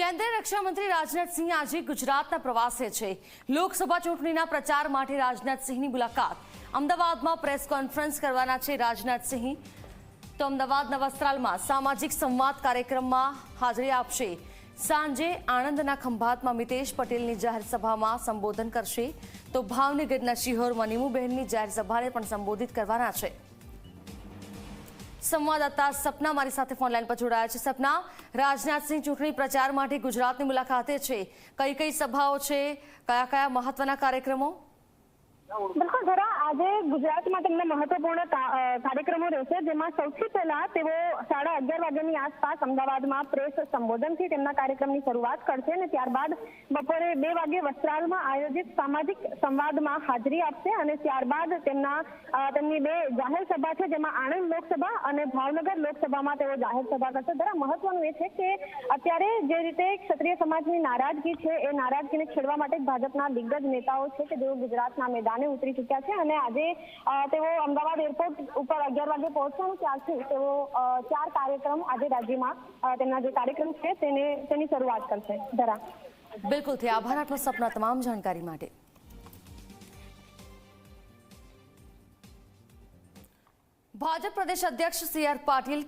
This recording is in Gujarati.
કેન્દ્રીય રક્ષામંત્રી રાજનાથસિંહ આજે ગુજરાતના પ્રવાસે છે. લોકસભા ચૂંટણીના પ્રચાર માટે રાજનાથસિંહની મુલાકાત. અમદાવાદમાં પ્રેસ કોન્ફરન્સ કરવાના છે રાજનાથસિંહ તો અમદાવાદના વસ્ત્રાલમાં સામાજિક સંવાદ કાર્યક્રમમાં હાજરી આપશે. સાંજે આણંદના ખંભાતમાં મિતેશ પટેલની જાહેર સભામાં સંબોધન કરશે. તો ભાવનગરના શિહોરમાં નીમુબહેનની જાહેર સભાને પણ સંબોધિત કરવાના છે. સંવાદદાતા સપના મારી સાથે ફોનલાઈન પર જોડાયા છે. સપના, રાજનાથસિંહ ચૂંટણી પ્રચાર માટે ગુજરાતની મુલાકાતે છે. કઈ કઈ સભાઓ છે? કયા કયા મહત્વના કાર્યક્રમો? બિલકુલ ધરા આજે ગુજરાતમાં તેમના મહત્વપૂર્ણ કાર્યક્રમો રહેશે. જેમાં સૌથી પહેલા તેઓ સાડા અગિયાર વાગ્યાની આસપાસ અમદાવાદમાં પ્રેસ સંબોધનથી તેમના કાર્યક્રમની શરૂઆત કરશે અને ત્યારબાદ બપોરે બે વાગે વસ્ત્રાલમાં આયોજિત સામાજિક સંવાદમાં હાજરી આપશે અને ત્યારબાદ તેમના તેમની બે જાહેર સભા છે, જેમાં આણંદ લોકસભા અને ભાવનગર લોકસભામાં તેઓ જાહેર સભા કરશે. જરા મહત્વનું એ છે કે અત્યારે જે રીતે ક્ષત્રિય સમાજની નારાજગી છે, એ નારાજગીને છેડવા માટે ભાજપના દિગ્ગજ નેતાઓ છે કે જેઓ ગુજરાતના મેદાને ઉતરી ચૂક્યા છે અને આજે તેઓ અમદાવાદ એરપોર્ટ ઉપર અગિયાર વાગે પહોંચ્યા ત્યારથી તેઓ ચાર કાર્યક્રમ આજે રાજ્યમાં તેમના જે કાર્યક્રમ છે તેને, તેની શરૂઆત કરશે. ધરા બિલકુલ આભાર. આપનો સપના તમામ જાણકારી માટે. ભાજપ પ્રદેશ અધ્યક્ષ સી આર પાટીલ